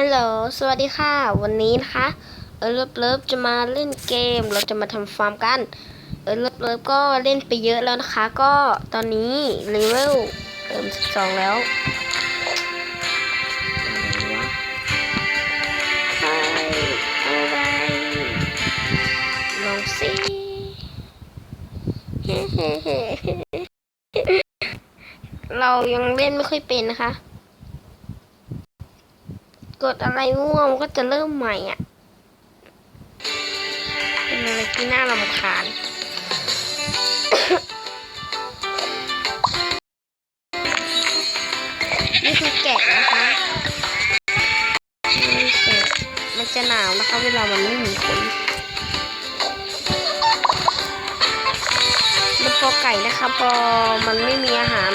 ฮัลโหล สวัสดีค่ะ วันนี้นะคะ เออเลิฟเลิฟจะมาเล่นเกม เราจะมาทำฟาร์มกัน เออเลิฟเลิฟก็เล่นไปเยอะแล้วนะคะ ก็ตอนนี้เลเวลเติมสิบสองแล้วอะไรลองสิเรายังเล่นไม่ค่อยเป็นนะคะ กดอะไรง่วงก็จะเริ่มใหม่อะ เป็นอะไรที่น่ารำคาญนี่คือแกะนะคะนี่แกะมันจะหนาวนะคะเวลามันไม่มีขนมันพอไก่นะคะพอมันไม่มีอาหาร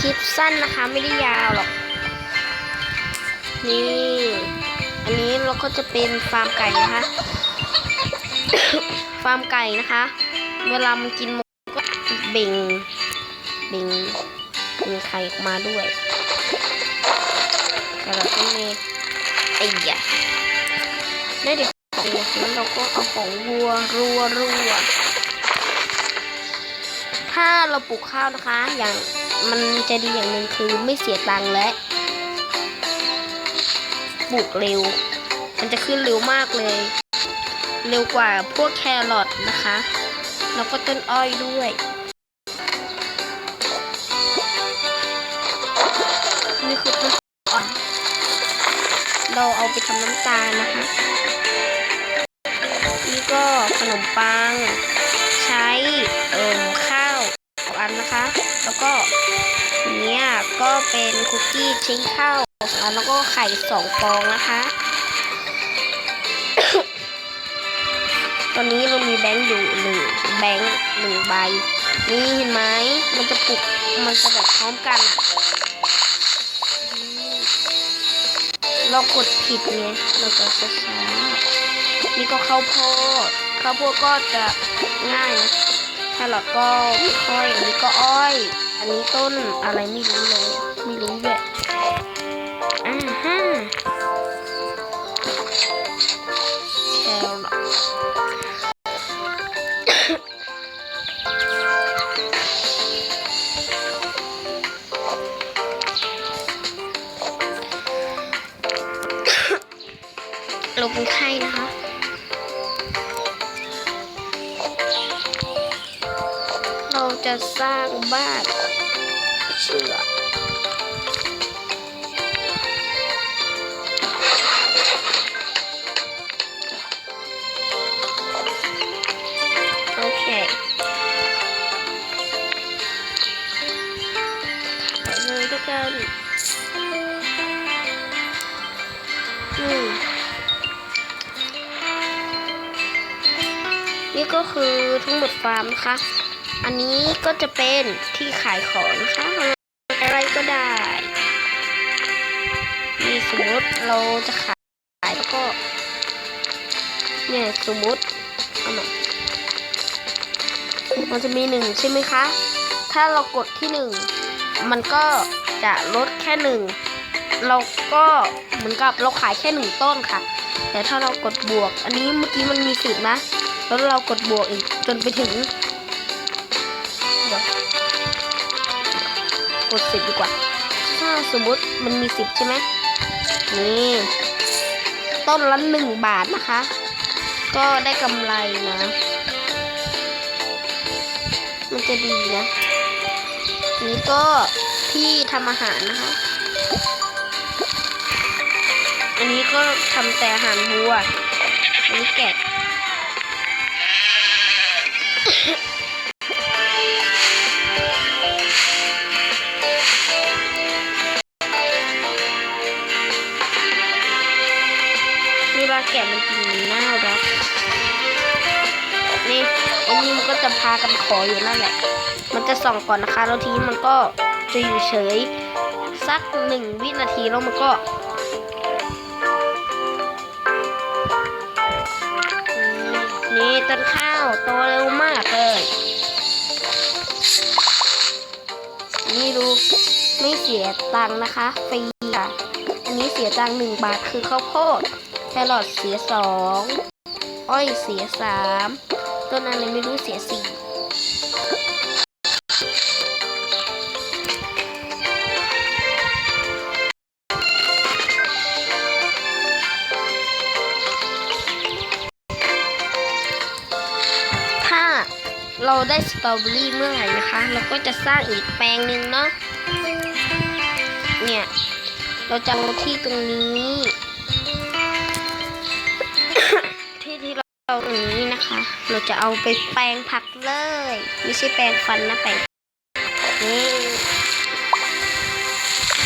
คลิปสั้นนะคะ ไม่ได้ยาวหรอก นี่ อันนี้เราก็จะเป็นฟาร์มไก่นะคะ ฟาร์มไก่นะคะ เวลามันกินมันก็เบ่ง เบ่งเบ่งไข่ออกมาด้วยแต่เราต้องมีไอ้ยะได้เด็กของวัวแล้วเราก็เอาของวัวรัวรัวถ้าเราปลูกข้าวนะคะอย่าง มันจะดีอย่างหนึ่งคือไม่เสียตังค์และปลูกเร็ว มันจะขึ้นเร็วมากเลย เร็วกว่าพวกแครอทนะคะ แล้วก็ต้นอ้อยด้วย นี่คือต้นอ่อนเราเอาไปทำน้ำตาลนะคะ นี่ก็ขนมปัง เป็นคุกกี้ชิ้นข้าวแล้วก็ไข่สองฟองนะคะ ตอนนี้เรามีแบงค์อยู่หนึ่งแบงค์หนึ่งใบ นี่เห็นไหมมันจะปลุกมันจะแบบพร้อมกันอะเรากดผิดไงเราจะช้านี่ก็ข้าวโพดข้าวโพดก็จะง่ายนะแครอทก็ไม่ค่อยอันนี้ก็อ้อย อันนี้ต้นอะไรไม่รู้เลย ไม่รู้ด้วยอ่าฮะแครอทเราเป็นไข้นะคะเราจะสร้างบ้านเชือก นี่ก็คือทั้งหมดฟาร์มนะคะ อันนี้ก็จะเป็นที่ขายของนะคะอะไรก็ได้มีสมมติเราจะขายแล้วก็เนี่ยสมมติเอาหม่มันจะมีหนึ่งใช่ไหมคะ ถ้าเรากดที่หนึ่งมันก็จะลดแค่หนึ่งเราก็เหมือนกับเราขายแค่หนึ่งต้นค่ะ แต่ถ้าเรากดบวก อันนี้เมื่อกี้มันมีสิบนะ แล้วเรากดบวกอีกจนไปถึงกดสิบดีกว่า ถ้าสมมติมันมีสิบใช่ไหมนี่ต้นละหนึ่งบาทนะคะ ก็ได้กำไรนะ มันจะดีนะ นี่ก็ที่ทำอาหารนะคะ อันนี้ก็ทำแต่อาหารวัวอันนี้แกะ แกะมันกินน่ารักนี่อันนี้มันก็จะพากันขออยู่นั่นแหละ มันจะส่องก่อนนะคะ แล้วทีนี้มันก็จะอยู่เฉย สักหนึ่งวินาทีแล้วมันก็นี่ต้นข้าวโตเร็วมากเลย นี่ดูไม่เสียตังค์นะคะฟรีค่ะอันนี้เสียตังค์หนึ่งบาทคือข้าวโพด แครอทเสียสองอ้อยเสียสามต้นอะไรไม่รู้เสียสี่ถ้าเราได้สตรอเบอรี่เมื่อไหร่นะคะ เราก็จะสร้างอีกแปลงหนึ่งเนาะ เนี่ย เราจะเอาที่ตรงนี้ เราจะเอาไปแปลงผักเลย ไม่ใช่แปลงฟันนะแปลงนี่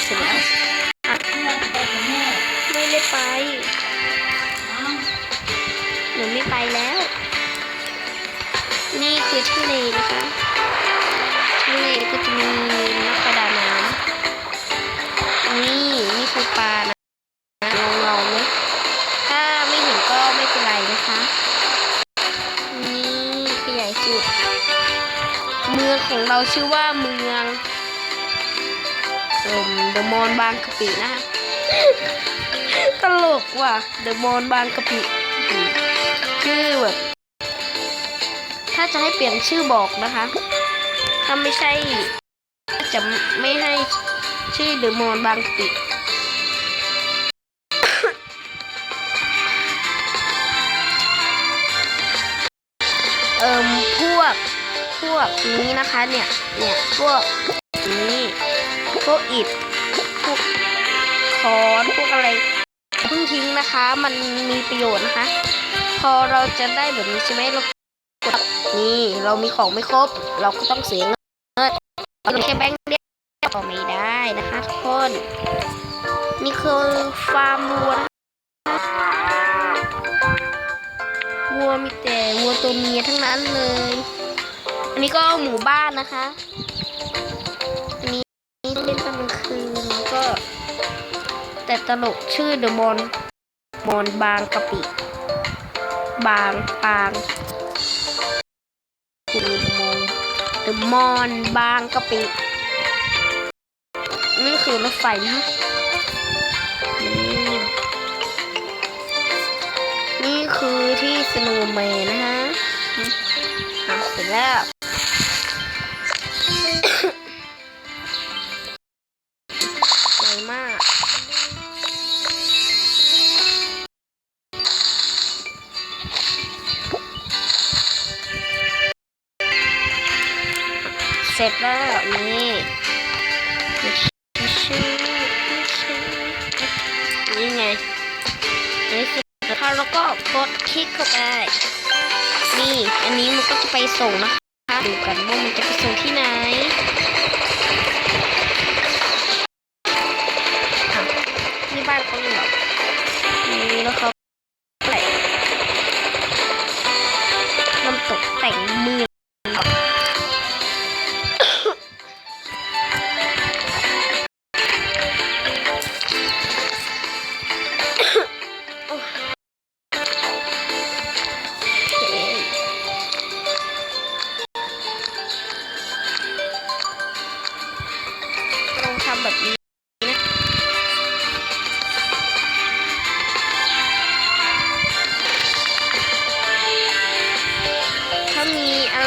เสร็จแล้วไม่ได้ไปหนูไม่ไปแล้ว นี่คือทะเลนะคะ ของเราชื่อว่าเมืองเอ่มเดอะมอนบางกะปินะคะตลกว่ะเดอะมอนบางกะปิอืมชื่อแบบถ้าจะให้เปลี่ยนชื่อบอกนะคะ ถ้าไม่ใช่จะไม่ให้ชื่อเดอะมอนบางกะปิเอิมพวก พวกนี้นะคะเนี่ยเนี่ยพวกนี้พวกอิฐพวกคอนพวกอะไรเพิ่งทิ้งนะคะ มันมีประโยชน์นะคะ พอเราจะได้แบบนี้ใช่ไหมเรากดนี่เรามีของไม่ครบ เราก็ต้องเสียเงินเราแค่แบงค์เดียวก็ไม่ได้นะคะทุกคนนี่คือฟาร์มวัวนะคะวัวมีแต่วัวตัวเมียทั้งนั้นเลย นี้ก็หมู่บ้านนะคะ อันนี้เล่นตอนกลางคืนก็ แต่ตลกชื่อเดอะมอนมอนบางกะปิ บางปางคือเดอะมอนเดอะมอนบางกะปิ นี่คือรถไฟนะนี่คือที่สโนว์แมนนะคะอะเสร็จแล้ว มาก เสร็จแล้วนี่นี่ไงนี่คือถ้าแล้วก็กดคลิกเข้าไป นี่ อันนี้มันก็จะไปส่งนะคะ ดูกันว่ามันจะไปส่งที่ไหน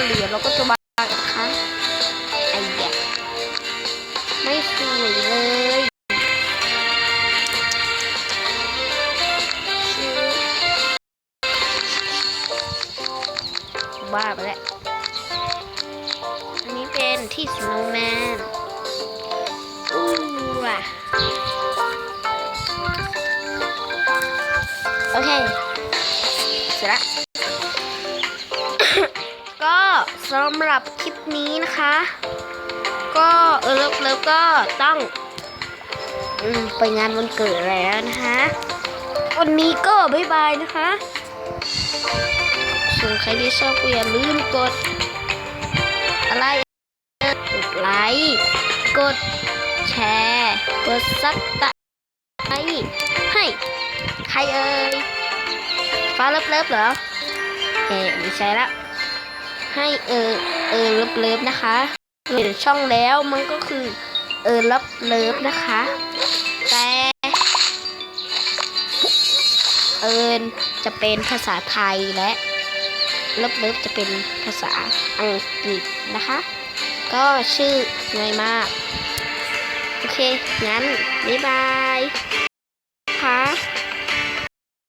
เหลือเราก็จะมา สำหรับคลิปนี้นะคะ ก็เออแล้วก็ต้องอไปงานวันเกิดแล้วนะคะวันนี้ก็บ๊ายบายนะคะส่วนใครที่ชอบก็อย่าลืมกด อะไรกดไลค์กดแชร์กดซับตะไครให้ใครเอ่ยฟ้าเลิฟเลิฟเหรอเอ๊ะไม่ใช่และ ให้เออเออเลิฟเลิฟนะคะเปลี่ยนช่องแล้วมันก็คือเออเลิฟเลิฟนะคะ แต่เอิญจะเป็นภาษาไทยและเลิฟเลิฟจะเป็นภาษาอังกฤษนะคะ ก็ชื่อง่ายมาก โอเค งั้น บ๊ายบายค่ะ